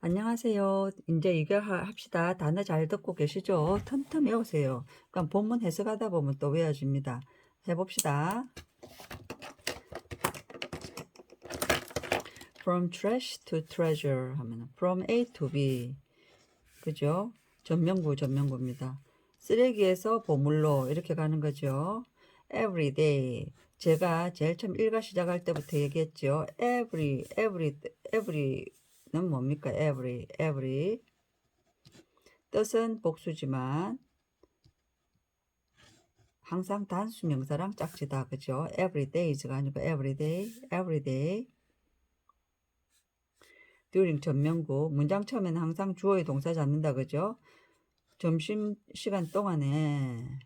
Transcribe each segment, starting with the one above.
안녕하세요. 이제 이거 하- 합시다. 단어 잘 듣고 계시죠? 틈틈 외우세요. 그럼 본문 해석하다 보면 또 외워집니다. 해봅시다. From trash to treasure 하면 from A to B 그죠? 전명구 전명구입니다. 쓰레기에서 보물로 이렇게 가는 거죠. Every day 제가 제일 처음 일과 시작할 때부터 얘기했죠. Every every every 는 뭡니까? Every every 뜻은 복수지만 항상 단수 명사랑 짝지다 그죠? Every days가 아니고 every day every day during 전명구 문장 처음에는 항상 주어의 동사 잡는다 그죠? 점심 시간 동안에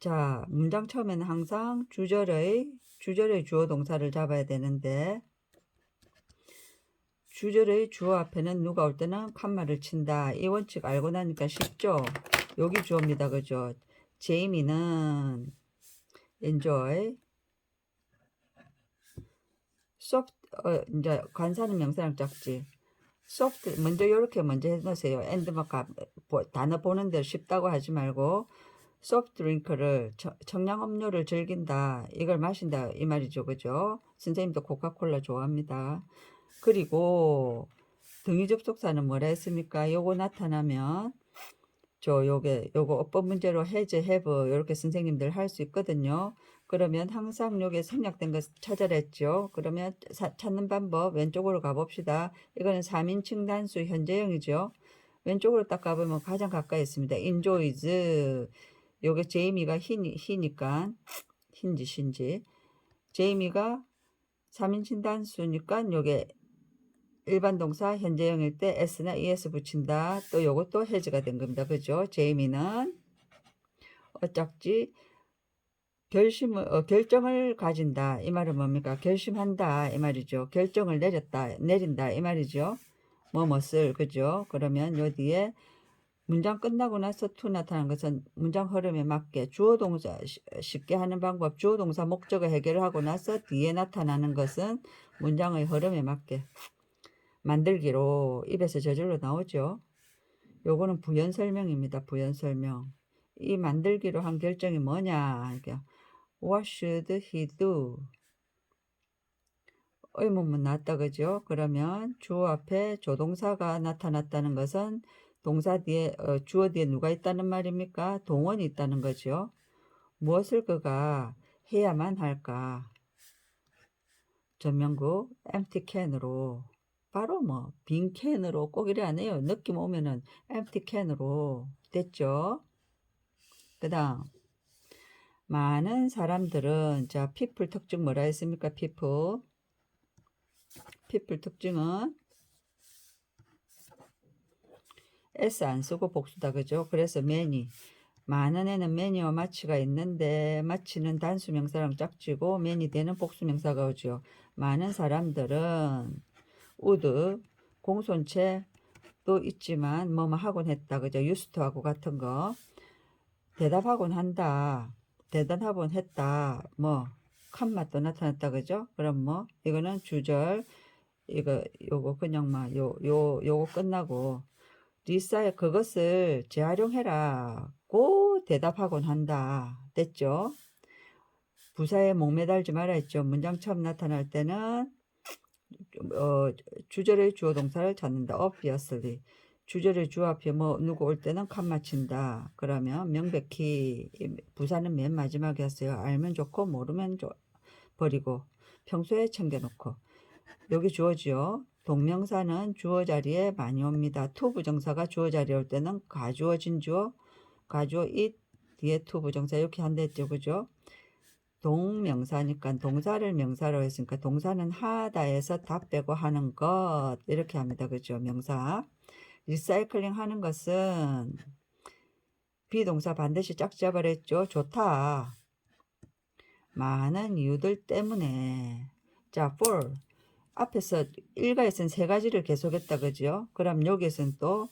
자 문장 처음에는 항상 주절의 주절의 주어 동사를 잡아야 되는데 주절의 주어 앞에는 누가 올 때는 칸말을 친다 이 원칙 알고 나니까 쉽죠? 여기 주어입니다 그죠? 제이미는 enjoy soft 어, 이제 관사는 명사랑 짝지. soft 먼저 이렇게 먼저 해놓으세요. and 막 단어 보는 대로 쉽다고 하지 말고 drink를 청- 청량 음료를 즐긴다. 이걸 마신다 이 말이죠, 그죠? 선생님도 코카콜라 좋아합니다. 그리고 등위 접속사는 뭐라 했습니까? 요거 나타나면 저 요게 요거 어법 문제로 해제 have 이렇게 선생님들 할 수 있거든요. 그러면 항상 요게 생략된 것 찾아냈죠. 그러면 사- 찾는 방법 왼쪽으로 가봅시다. 이거는 3인칭 단수 현재형이죠. 왼쪽으로 딱 가보면 가장 가까이 있습니다. enjoys 요게 제이미가 히, 히니까 흰지 신지 제이미가 3인칭 단수니까 요게 일반 동사 현재형일 때 s나 es 붙인다. 또 요것도 해지가 된 겁니다. 그죠? 제이미는 어짝지 결심을 어, 결정을 가진다. 이 말은 뭡니까? 결심한다. 이 말이죠. 결정을 내렸다. 내린다. 이 말이죠. 뭐뭐을 그죠? 그러면 요 뒤에 문장 끝나고 나서 to 나타난 것은 문장 흐름에 맞게 주어 동사 쉬- 쉽게 하는 방법 주어 동사 목적어 해결하고 나서 뒤에 나타나는 것은 문장의 흐름에 맞게 만들기로 입에서 저절로 나오죠. 요거는 부연 설명입니다. 부연 설명. 이 만들기로 한 결정이 뭐냐? 이게 What should he do? 의문문 나왔다 그죠? 그러면 주어 앞에 조동사가 나타났다는 것은 동사 뒤에 어, 주어 뒤에 누가 있다는 말입니까? 동원이 있다는 거죠. 무엇을 그가 해야만 할까? 전명구 empty can으로 바로 뭐 빈 캔으로 꼭 이래 안 해요. 느낌 오면은 empty can으로 됐죠. 그 다음 많은 사람들은 자 people 특징 뭐라 했습니까? people people 특징은 s 안 쓰고 복수다 그죠? 그래서 many 많은 애는 many와 마치가 있는데 마치는 단수 명사랑 짝지고 many 되는 복수 명사가 오죠. 많은 사람들은 would 공손체도 있지만 뭐뭐 하곤 했다 그죠? used to 하고 같은 거 대답하곤 한다. 대답하곤 했다. 뭐 칸맛도 나타났다 그죠? 그럼 뭐 이거는 주절 이거 요거 그냥 막요 요 요거 끝나고 리사의 그것을 재활용해라고 대답하곤 한다. 됐죠? 부사에 목매달지 말아 했죠. 문장 처음 나타날 때는 어, 주절의 주어 동사를 찾는다. obviously. 주절의 주 앞에 뭐 누구 올 때는 칸 맞힌다. 그러면 명백히 이 부사는 맨 마지막에 했어요. 알면 좋고 모르면 좋 버리고 평소에 챙겨놓고 여기 주어지요. 동명사는 주어 자리에 많이 옵니다. 투 부정사가 주어 자리에 올 때는 가주어진 주어, 가주어 it 뒤에 투 부정사 이렇게 한다 했죠. 그죠? 동명사니까 동사를 명사로 했으니까 동사는 하다에서 다 빼고 하는 것 이렇게 합니다. 그죠? 명사. 리사이클링 하는 것은 비동사 반드시 짝잡아랬죠. 좋다. 많은 이유들 때문에 자, for 앞에서 일가에서는 세 가지를 계속했다 그죠? 그럼 여기에서는 또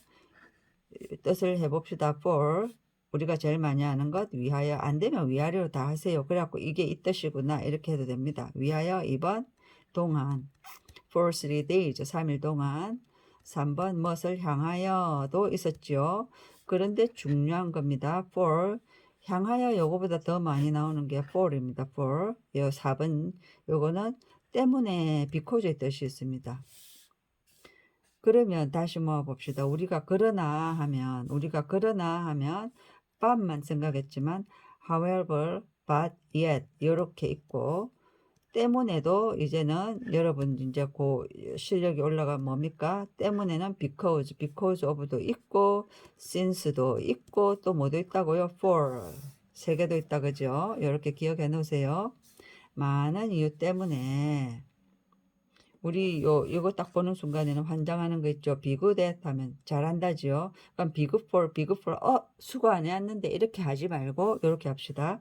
뜻을 해봅시다. for 우리가 제일 많이 하는 것 위하여 안 되면 위아래로 다 하세요. 그래갖고 이게 이 뜻이구나 이렇게 해도 됩니다. 위하여 2번 동안 for three days 3일 동안 3번 무엇을 향하여도 있었죠. 그런데 중요한 겁니다. for 향하여 요거보다 더 많이 나오는 게 for입니다. for 요 4번 요거는 때문에 because의 뜻이 있습니다. 그러면 다시 모아 봅시다. 우리가 그러나 하면 우리가 그러나 하면 but만 생각했지만 however, but, yet 이렇게 있고 때문에도 이제는 여러분 이제 그 실력이 올라가 뭡니까? 때문에는 because, because of도 있고 since도 있고 또 뭐도 있다고요? for 세 개도 있다 그죠? 이렇게 기억해 놓으세요. 많은 이유 때문에 우리 요 이거 딱 보는 순간에는 환장하는 거 있죠. at 하면 잘한다지요. 그럼 비good for 어 수고 안 해왔는데 이렇게 하지 말고 이렇게 합시다.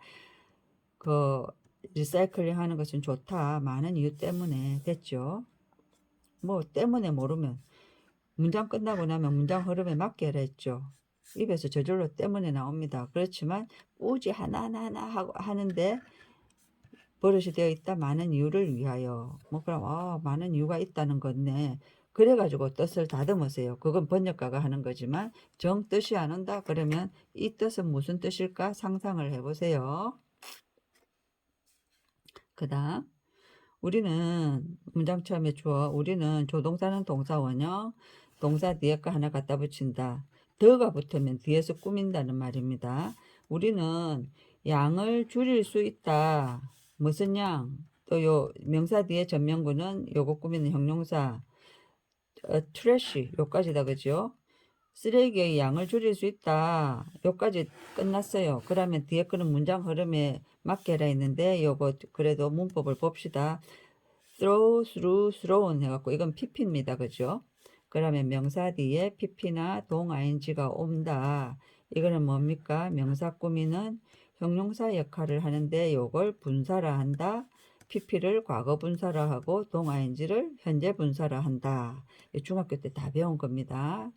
그 리사이클링 하는 것은 좋다. 많은 이유 때문에 됐죠. 뭐 때문에 모르면 문장 끝나고 나면 문장 흐름에 맞게 했죠. 입에서 저절로 때문에 나옵니다. 그렇지만 꾸지 하나하나 하고 하는데 버릇이 되어 있다. 많은 이유를 위하여. 뭐 그럼 아 많은 이유가 있다는 건네 그래가지고 뜻을 다듬으세요. 그건 번역가가 하는 거지만 정 뜻이 안 온다 그러면 이 뜻은 무슨 뜻일까 상상을 해보세요. 그 다음 우리는 문장 처음에 주어 우리는 조동사는 동사 원형. 동사 뒤에 거 하나 갖다 붙인다. 더가 붙으면 뒤에서 꾸민다는 말입니다. 우리는 양을 줄일 수 있다 무슨 양? 또 요 명사 뒤에 전명구는 요거 꾸미는 형용사 어, 트래쉬 요까지다 그죠? 쓰레기의 양을 줄일 수 있다. 요까지 끝났어요. 그러면 뒤에 거는 문장 흐름에 맞게 해라 했는데 요거 그래도 문법을 봅시다. throw, through, thrown 해갖고 이건 pp입니다. 그죠? 그러면 명사 뒤에 pp나 동 ing가 온다. 이거는 뭡니까? 명사 꾸미는 형용사 역할을 하는데 요걸 분사라 한다. pp를 과거 분사라 하고 동 ing를 현재 분사라 한다. 중학교 때 다 배운 겁니다.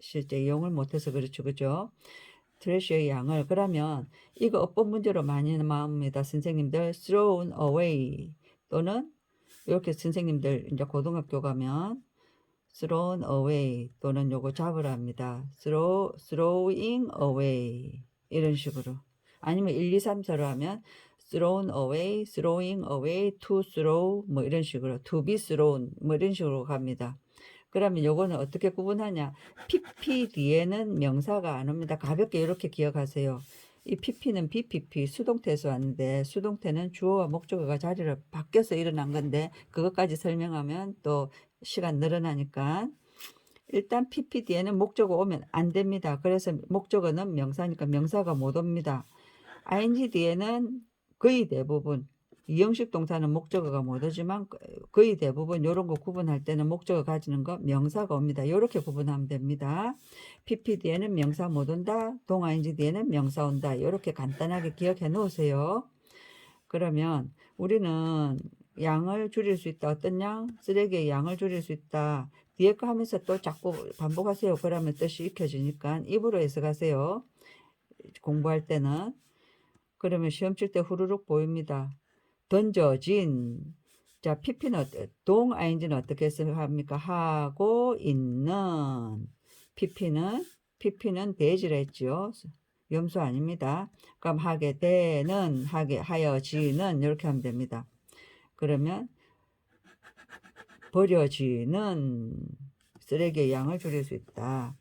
실제 이용을 못해서 그렇죠. 그죠? 트래쉬의 양을 그러면 이거 어법 문제로 많이 나옵니다. 선생님들 thrown away 또는 이렇게 선생님들 이제 고등학교 가면 thrown away 또는 요거 잡으라 합니다. throw, throwing away 이런 식으로 아니면 1, 2, 3, 4로 하면 thrown away, throwing away, to throw 뭐 이런 식으로 to be thrown 뭐 이런 식으로 갑니다. 그러면 요거는 어떻게 구분하냐? pp 뒤에는 명사가 안 옵니다. 가볍게 이렇게 기억하세요. 이 pp는 bpp 수동태에서 왔는데 수동태는 주어와 목적어가 자리를 바뀌어서 일어난 건데 그것까지 설명하면 또 시간 늘어나니까 일단 pp 뒤에는 목적어 오면 안 됩니다. 그래서 목적어는 명사니까 명사가 못 옵니다. Ing 뒤에는 거의 대부분 이 형식 동사는 목적어가 못 오지만 거의 대부분 이런 거 구분할 때는 목적어 가지는 거 명사가 옵니다. 이렇게 구분하면 됩니다. pp 뒤에는 명사 못 온다. 동 ing 뒤에는 명사 온다. 이렇게 간단하게 기억해 놓으세요. 그러면 우리는 양을 줄일 수 있다. 어떤 양? 쓰레기의 양을 줄일 수 있다. 뒤에 거 하면서 또 자꾸 반복하세요. 그러면 뜻이 익혀지니까 입으로 해석하세요. 공부할 때는. 그러면 시험 칠 때 후루룩 보입니다. 던져진 자 pp는 어때? 동 ing는 어떻게 해석합니까? 하고 있는 pp는 pp는 대지라 했죠. 염소 아닙니다. 그럼 하게 되는 하게 하여지는 이렇게 하면 됩니다. 그러면 버려지는 쓰레기의 양을 줄일 수 있다.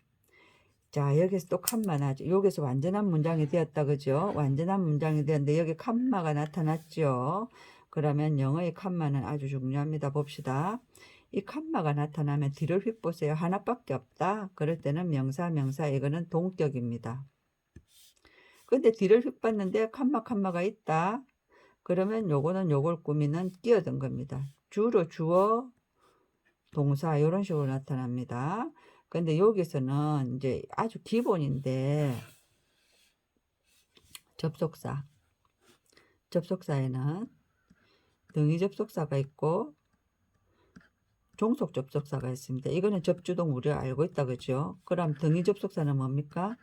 자, 여기서 또 칸마 하죠. 여기서 완전한 문장이 되었다. 그죠? 완전한 문장이 되었는데 여기 칸마가 나타났죠. 그러면 영어의 칸마는 아주 중요합니다. 봅시다. 이 칸마가 나타나면 뒤를 휙 보세요. 하나밖에 없다. 그럴 때는 명사, 명사, 이거는 동격입니다. 근데 뒤를 휙 봤는데 칸마, 칸마가 있다. 그러면 요거는 요걸 꾸미는 끼어든 겁니다. 주로 주어, 동사, 이런 식으로 나타납니다. 근데 여기서는 이제 아주 기본인데 접속사 접속사에는 등위 접속사가 있고 종속 접속사가 있습니다. 이거는 접주동 우리가 알고 있다 그죠? 그럼 등위 접속사는 뭡니까?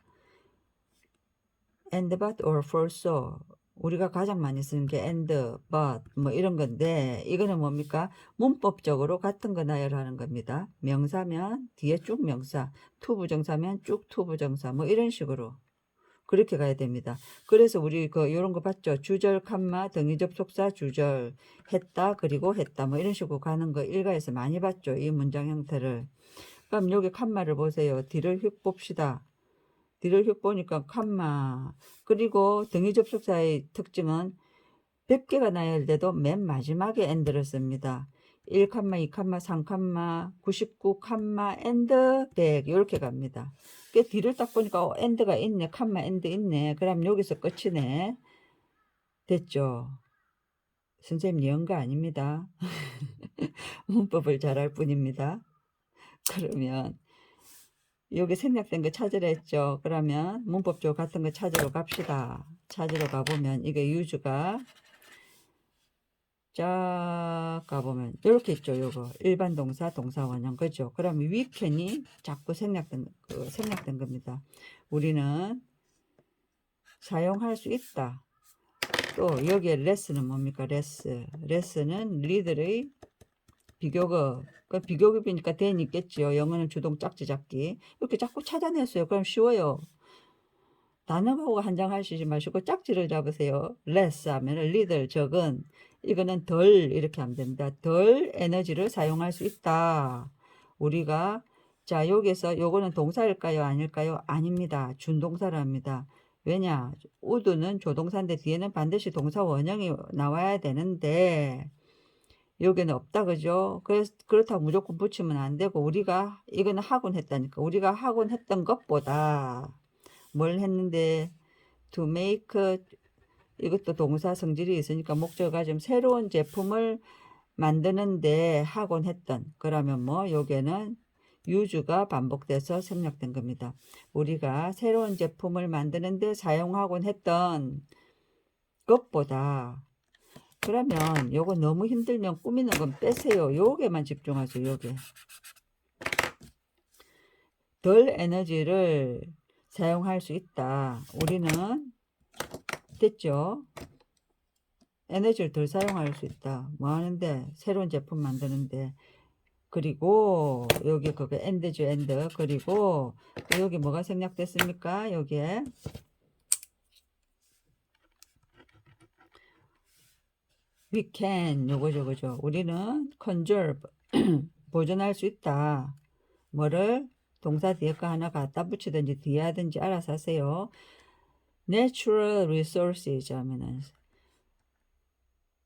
and but or for so 우리가 가장 많이 쓰는 게 and, but 뭐 이런 건데 이거는 뭡니까? 문법적으로 같은 거 나열하는 겁니다. 명사면 뒤에 쭉 명사, 투부정사면 쭉 투부정사 뭐 이런 식으로 그렇게 가야 됩니다. 그래서 우리 그 요런 거 봤죠? 주절, 칸마, 등위 접속사, 주절, 했다, 그리고 했다 뭐 이런 식으로 가는 거 일가에서 많이 봤죠? 이 문장 형태를. 그럼 여기 칸마를 보세요. 뒤를 휙 봅시다. 뒤를 휙 보니까 칸마. 그리고 등위 접속사의 특징은 100개가 나열 돼도 맨 마지막에 엔드를 씁니다. 1칸마, 2칸마, 3칸마, 99칸마, 엔드 100 이렇게 갑니다. 그 뒤를 딱 보니까 어, 엔드가 있네. 칸마 엔드 있네. 그럼 여기서 끝이네. 됐죠? 선생님 연가 아닙니다. 문법을 잘할 뿐입니다. 그러면 여기 생략된 거 찾으라 했죠. 그러면 문법적으로 같은 거 찾으러 갑시다. 찾으러 가보면 이게 유주가 쫙 가보면 이렇게 있죠. 요거 일반 동사 동사 원형 그죠. 그러면 위켄이 자꾸 생략된 그 생략된 겁니다. 우리는 사용할 수 있다. 또 여기에 레스는 뭡니까? 레스. 레스는 리들의 비교급. 그 비교급이니까 대는 있겠지요. 영어는 주동 짝지 잡기. 이렇게 자꾸 찾아냈어요. 그럼 쉬워요. 단어하고 한장 하시지 마시고 짝지를 잡으세요. less 하면 리들 적은 이거는 덜 이렇게 하면 됩니다. 덜 에너지를 사용할 수 있다. 우리가 자 여기서 요거는 동사일까요 아닐까요? 아닙니다. 준동사랍니다. 왜냐 우드는 조동사인데 뒤에는 반드시 동사 원형이 나와야 되는데 여기는 없다 그죠? 그래서 그렇다고 무조건 붙이면 안 되고 우리가 이거는 하곤 했다니까 우리가 하곤 했던 것보다 뭘 했는데 to make 이것도 동사 성질이 있으니까 목적어가 좀 새로운 제품을 만드는데 하곤 했던 그러면 뭐 여기에는 유주가 반복돼서 생략된 겁니다. 우리가 새로운 제품을 만드는데 사용하곤 했던 것보다 그러면 요거 너무 힘들면 꾸미는 건 빼세요. 요게만 집중하세요. 요게 덜 에너지를 사용할 수 있다. 우리는 됐죠? 에너지를 덜 사용할 수 있다. 뭐 하는데 새로운 제품 만드는데 그리고 여기 그거 엔드죠 엔드 그리고 또 여기 뭐가 생략됐습니까? 여기에 we can. 요거죠 그죠 우리는 conserve 보존할 수 있다. 뭐를? 동사 뒤에 거 하나 갖다 붙이든지 뒤에 하든지 알아서 하세요. Natural resources 하면은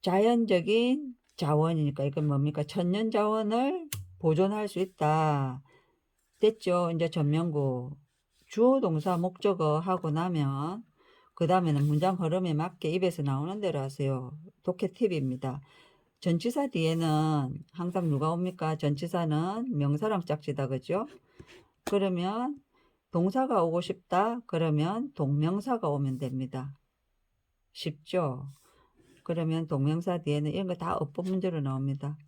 자연적인 자원이니까 이건 뭡니까? 천년 자원을 보존할 수 있다. 됐죠? 이제 전명구. 주어 동사 목적어 하고 나면 그 다음에는 문장 흐름에 맞게 입에서 나오는 대로 하세요. 독해 팁입니다. 전치사 뒤에는 항상 누가 옵니까? 전치사는 명사랑 짝지다. 그죠? 그러면 동사가 오고 싶다. 그러면 동명사가 오면 됩니다. 쉽죠? 그러면 동명사 뒤에는 이런 거 다 어법 문제로 나옵니다.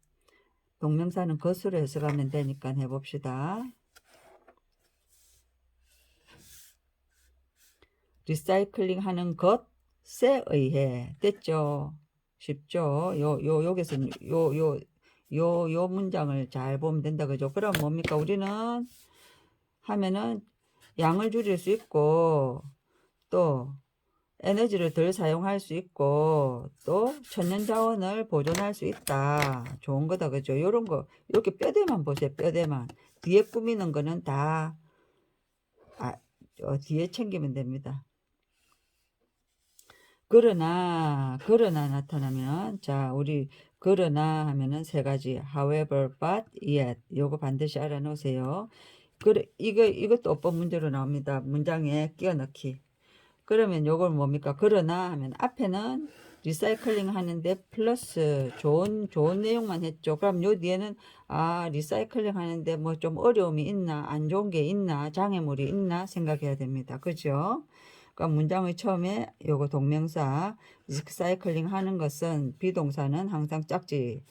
동명사는 것으로 해석하면 되니까 해봅시다. 리사이클링 하는 것에 의해 됐죠. 쉽죠. 요, 요, 여기서 요, 요, 요, 요 문장을 잘 보면 된다. 그죠? 그럼 뭡니까? 우리는 하면은 양을 줄일 수 있고, 또, 에너지를 덜 사용할 수 있고, 또, 천연 자원을 보존할 수 있다. 좋은 거다. 그죠? 요런 거, 이렇게 뼈대만 보세요. 뼈대만. 뒤에 꾸미는 거는 다, 아, 어, 뒤에 챙기면 됩니다. 그러나 그러나 나타나면 자 우리 그러나 하면은 세 가지 however but yet 요거 반드시 알아 놓으세요. 그래 이거 이것도 어법 문제로 나옵니다. 문장에 끼워 넣기. 그러면 요걸 뭡니까? 그러나 하면 앞에는 리사이클링 하는데 플러스 좋은 좋은 내용만 했죠. 그럼 요 뒤에는 아 리사이클링 하는데 뭐 좀 어려움이 있나 안 좋은 게 있나 장애물이 있나 생각해야 됩니다. 그죠? 그러니까 문장의 처음에 요거 동명사 리사이클링 하는 것은 비동사는 항상 짝지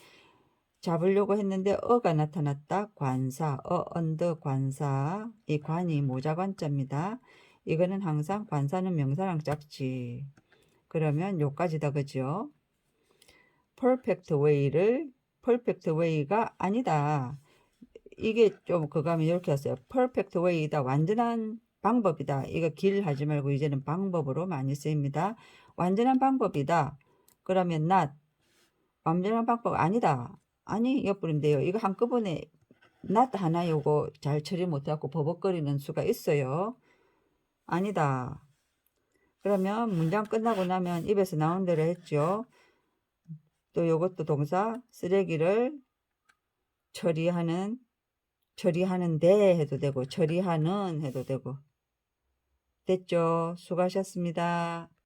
잡으려고 했는데 어가 나타났다. 관사, 어, 언더 관사. 이 관이 모자 관자입니다. 이거는 항상 관사는 명사랑 짝지. 그러면 요까지다 그죠? perfect way를 perfect way가 아니다. 이게 좀 하면 이렇게 했어요. perfect way이다. 완전한 방법이다. 이거 길 하지 말고 이제는 방법으로 많이 쓰입니다. 완전한 방법이다. 그러면 not 완전한 방법 아니다. 아니 옆부분 돼요. 이거 한꺼번에 not 하나 요거 잘 처리 못해갖고 버벅거리는 수가 있어요. 아니다. 그러면 문장 끝나고 나면 입에서 나온 대로 했죠. 또 요것도 동사 쓰레기를 처리하는 처리하는데 해도 되고 처리하는 해도 되고 됐죠. 수고하셨습니다.